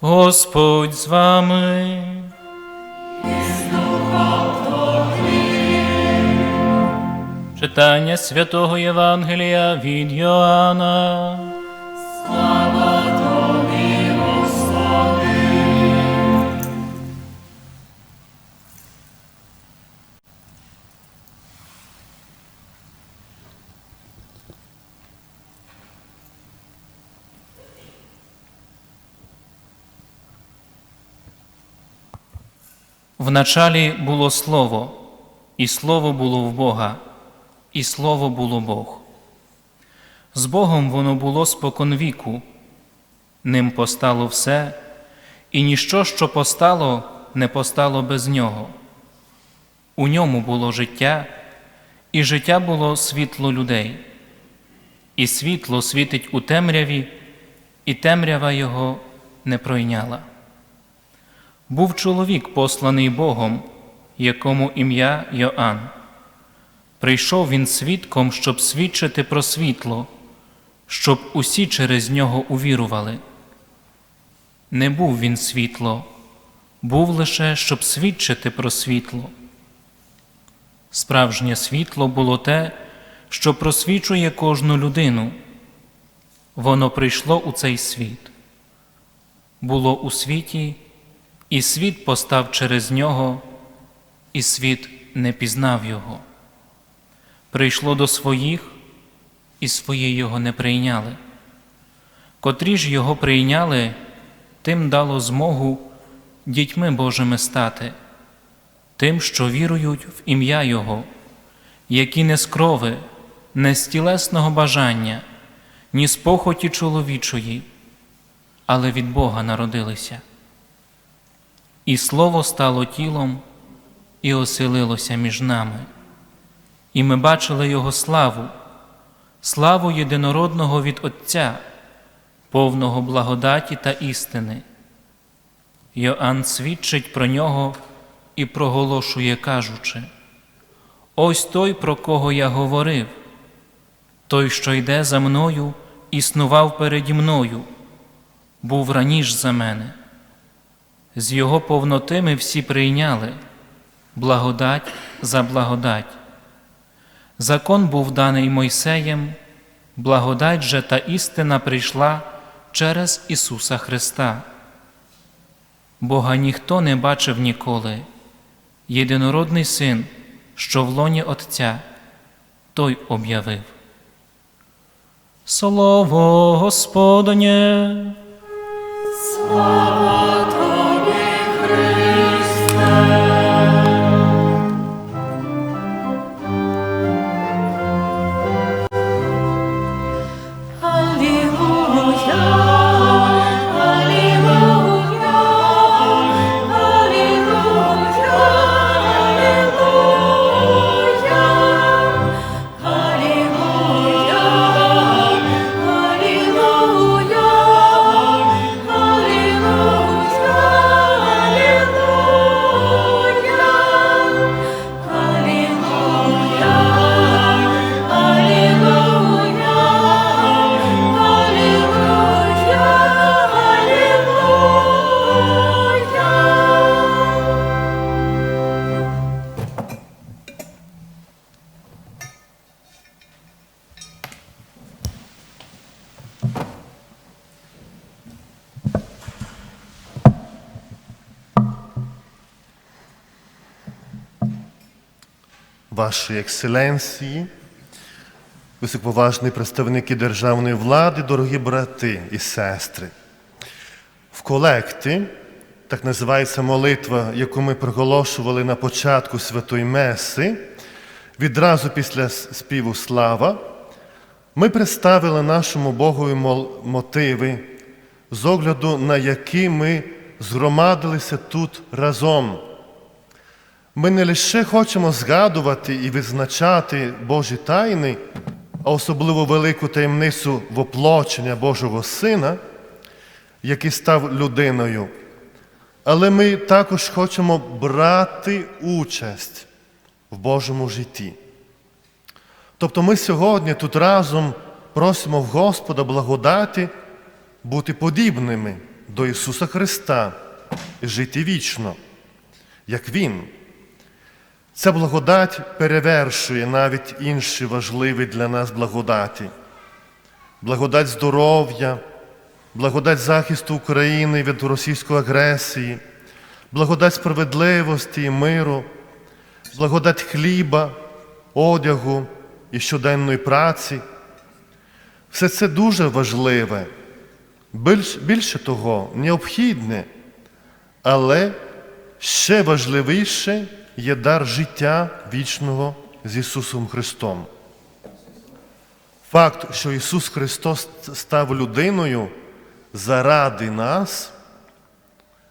Господь з вами. Читання святого Євангелія від Йоанна. Вначалі було Слово, і Слово було в Бога, і Слово було Бог. З Богом воно було споконвіку, ним постало все, і ніщо, що постало, не постало без нього. У ньому було життя, і життя було світло людей, і світло світить у темряві, і темрява його не пройняла. Був чоловік, посланий Богом, якому ім'я Йоанн. Прийшов він свідком, щоб свідчити про світло, щоб усі через нього увірували. Не був він світло, був лише, щоб свідчити про світло. Справжнє світло було те, що просвічує кожну людину. Воно прийшло у цей світ. Було у світі, і світ постав через нього, і світ не пізнав його. Прийшло до своїх, і свої його не прийняли. Котрі ж його прийняли, тим дало змогу дітьми Божими стати, тим, що вірують в ім'я Його, які не з крови, не з тілесного бажання, ні з похоті чоловічої, але від Бога народилися. І Слово стало тілом і оселилося між нами. І ми бачили Його славу, славу єдинородного від Отця, повного благодаті та істини. Йоанн свідчить про нього і проголошує, кажучи: Ось той, про кого я говорив, той, що йде за мною, існував переді мною, був раніш за мене. З Його повноти ми всі прийняли благодать за благодать. Закон був даний Мойсеєм, благодать же та істина прийшла через Ісуса Христа. Бога ніхто не бачив ніколи, єдинородний син, що в лоні Отця, той об'явив. Слово Господнє. Алілуя, Ваші екселенції, високоповажні представники державної влади, дорогі брати і сестри. В колекті, так називається молитва, яку ми проголошували на початку Святої Меси, відразу після співу Слава, ми представили нашому Богові мотиви, з огляду на які ми згромадилися тут разом. Ми не лише хочемо згадувати і визначати Божі тайни, а особливо велику таємницю воплочення Божого Сина, який став людиною, але ми також хочемо брати участь в Божому житті. Тобто ми сьогодні тут разом просимо Господа благодаті бути подібними до Ісуса Христа і жити вічно, як Він. Ця благодать перевершує навіть інші важливі для нас благодаті. Благодать здоров'я, благодать захисту України від російської агресії, благодать справедливості і миру, благодать хліба, одягу і щоденної праці. Все це дуже важливе, більш, більше того, необхідне, але ще важливіше є дар життя вічного з Ісусом Христом. Факт, що Ісус Христос став людиною заради нас,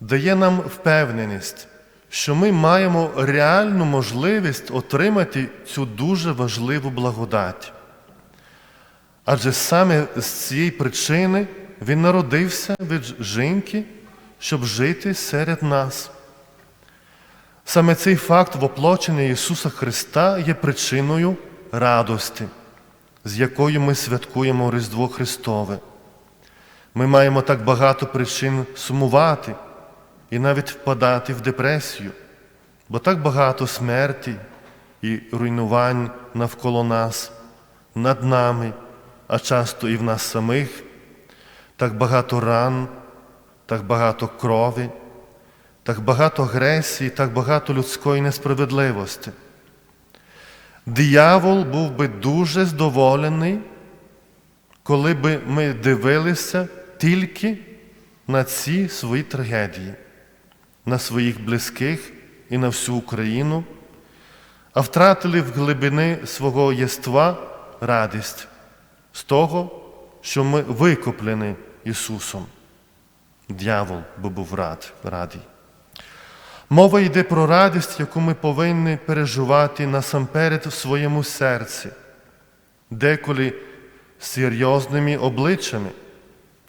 дає нам впевненість, що ми маємо реальну можливість отримати цю дуже важливу благодать. Адже саме з цієї причини Він народився від жінки, щоб жити серед нас. Саме цей факт воплочення Ісуса Христа є причиною радості, з якою ми святкуємо Різдво Христове. Ми маємо так багато причин сумувати і навіть впадати в депресію, бо так багато смерті і руйнувань навколо нас, над нами, а часто і в нас самих, так багато ран, так багато крові, так багато агресії, так багато людської несправедливості. Диявол був би дуже здоволений, коли би ми дивилися тільки на ці свої трагедії, на своїх близьких і на всю Україну, а втратили в глибини свого єства радість з того, що ми викуплені Ісусом. Дьявол би був рад, радий. Мова йде про радість, яку ми повинні переживати насамперед в своєму серці, деколи серйозними обличчями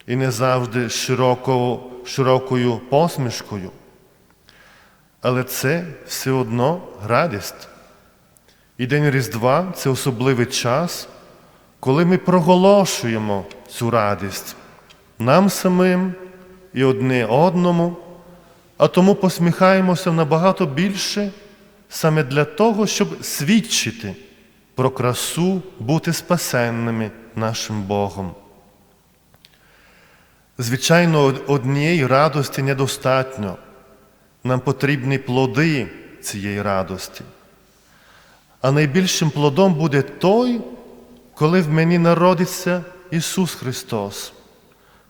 і не завжди широко, широкою посмішкою. Але це все одно радість. І День Різдва це особливий час, коли ми проголошуємо цю радість нам самим і одне одному, а тому посміхаємося набагато більше саме для того, щоб свідчити про красу бути спасенними нашим Богом. Звичайно, однієї радості недостатньо. Нам потрібні плоди цієї радості. А найбільшим плодом буде той, коли в мені народиться Ісус Христос.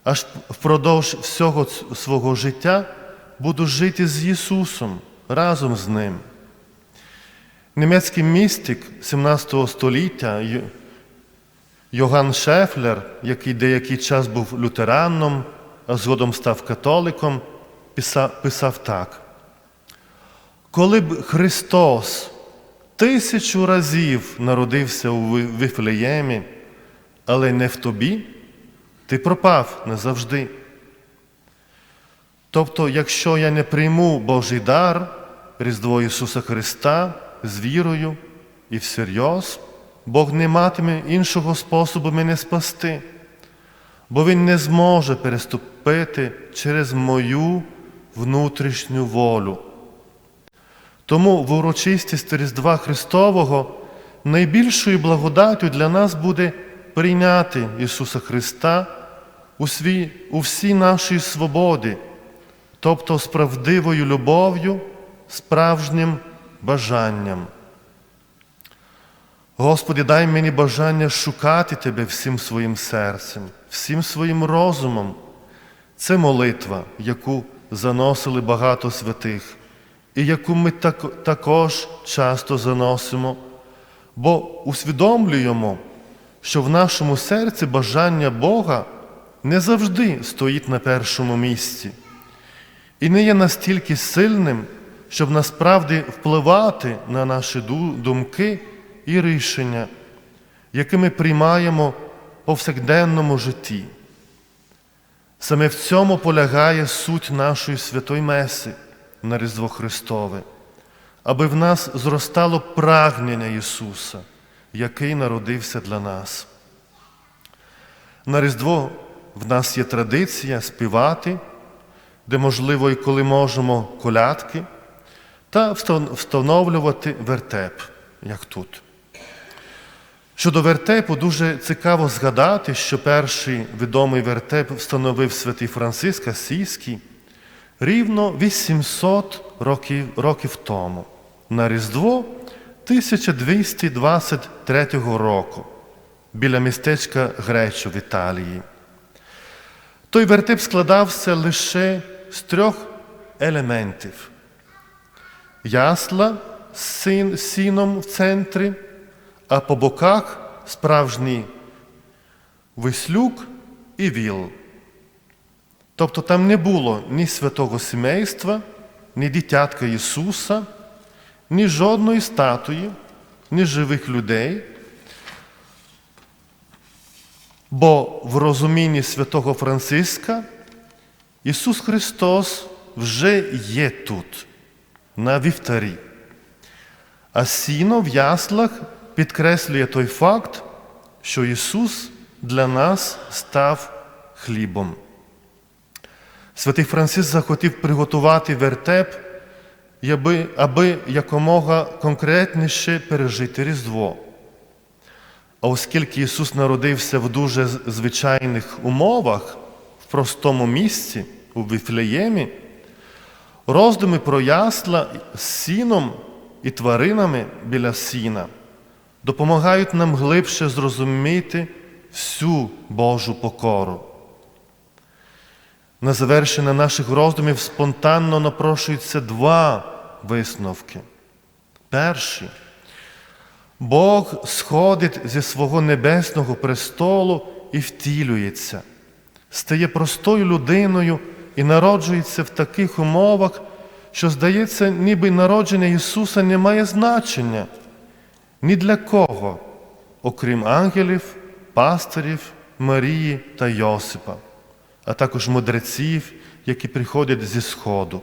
Аж впродовж всього свого життя буду жити з Ісусом разом з Ним. Німецький містик 17 століття Йоган Шефлер, який деякий час був лютераном, а згодом став католиком, писав, писав так. Коли б Христос тисячу разів народився у Вифлеємі, але не в тобі, ти пропав назавжди. Тобто, якщо я не прийму Божий дар, Різдво Ісуса Христа з вірою і всерйоз, Бог не матиме іншого способу мене спасти, бо Він не зможе переступити через мою внутрішню волю. Тому в урочистість Різдва Христового найбільшою благодаттю для нас буде прийняти Ісуса Христа у, свій, у всій нашій свободі, тобто з правдивою любов'ю, справжнім бажанням. Господи, дай мені бажання шукати Тебе всім своїм серцем, всім своїм розумом. Це молитва, яку заносили багато святих, і яку ми так, також часто заносимо, бо усвідомлюємо, що в нашому серці бажання Бога не завжди стоїть на першому місці і не є настільки сильним, щоб насправді впливати на наші думки і рішення, які ми приймаємо в повсякденному житті. Саме в цьому полягає суть нашої святої Меси на Різдво Христове, аби в нас зростало прагнення Ісуса, який народився для нас. На Різдво в нас є традиція співати де можливо і коли можемо колядки, та встановлювати вертеп, як тут. Щодо вертепу, дуже цікаво згадати, що перший відомий вертеп встановив святий Франциск Асійський рівно 800 років, років тому, на Різдво 1223 року, біля містечка Гречо в Італії. Той вертеп складався лише з трьох елементів: ясла з син- сіном в центрі, а по боках справжній вислюк і віл. Тобто там не було ні святого сімейства, ні дитятка Ісуса, ні жодної статуї, ні живих людей. Бо в розумінні святого Франциска Ісус Христос вже є тут, на вівтарі. А сіно в яслах підкреслює той факт, що Ісус для нас став хлібом. Святий Франциск захотів приготувати вертеп, аби, аби якомога конкретніше пережити Різдво. А оскільки Ісус народився в дуже звичайних умовах, в простому місці, у Віфлеємі, роздуми про ясла з сіном і тваринами біля сіна допомагають нам глибше зрозуміти всю Божу покору. На завершення наших роздумів спонтанно напрошуються два висновки. Перший. Бог сходить зі свого небесного престолу і втілюється, стає простою людиною і народжується в таких умовах, що, здається, ніби народження Ісуса не має значення ні для кого, окрім ангелів, пастирів, Марії та Йосипа, а також мудреців, які приходять зі Сходу.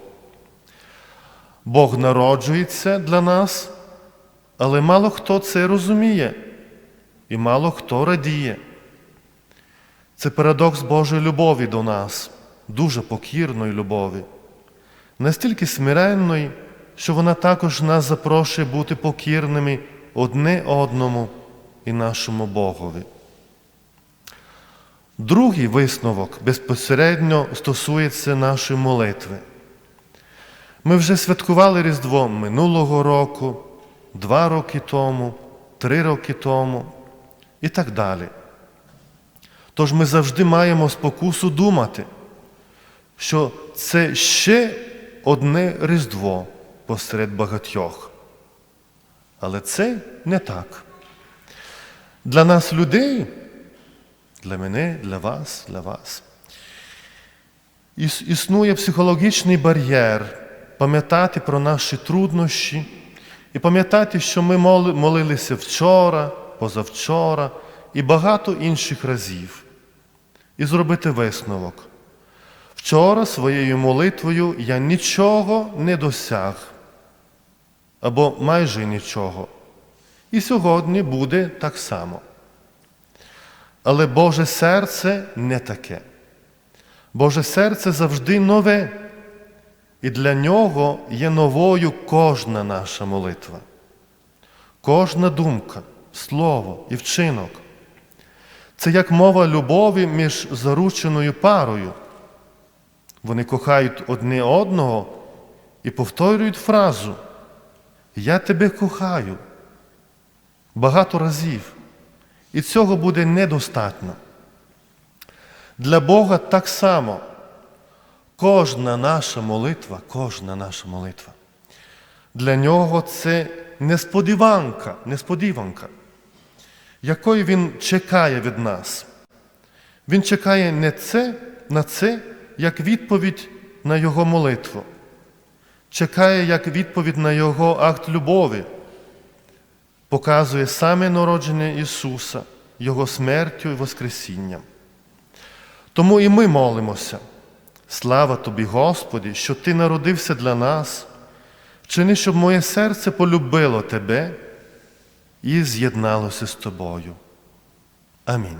Бог народжується для нас, але мало хто це розуміє і мало хто радіє. Це парадокс Божої любові до нас, дуже покірної любові, настільки смиренної, що вона також нас запрошує бути покірними одне одному і нашому Богові. Другий висновок безпосередньо стосується нашої молитви. Ми вже святкували Різдво минулого року, два роки тому, три роки тому і так далі. Тож ми завжди маємо спокусу думати, що це ще одне Різдво посеред багатьох. Але це не так. Для нас, людей, для мене, для вас, для вас, іс- існує психологічний бар'єр пам'ятати про наші труднощі і пам'ятати, що ми моли- молилися вчора, позавчора і багато інших разів. І зробити висновок. Вчора своєю молитвою я нічого не досяг або майже нічого. І сьогодні буде так само. Але Боже серце не таке. Боже серце завжди нове, і для нього є новою кожна наша молитва, кожна думка, слово і вчинок. Це як мова любові між зарученою парою. Вони кохають одне одного і повторюють фразу Я тебе кохаю багато разів. І цього буде недостатньо. Для Бога так само кожна наша молитва, кожна наша молитва. Для нього це несподіванка, несподіванка, якої він чекає від нас. Він чекає не це, на це як відповідь на Його молитву, чекає як відповідь на Його акт любові, показує саме народження Ісуса, Його смертю і Воскресінням. Тому і ми молимося. Слава тобі, Господи, що Ти народився для нас, вчини, щоб моє серце полюбило Тебе і з'єдналося з Тобою. Амінь.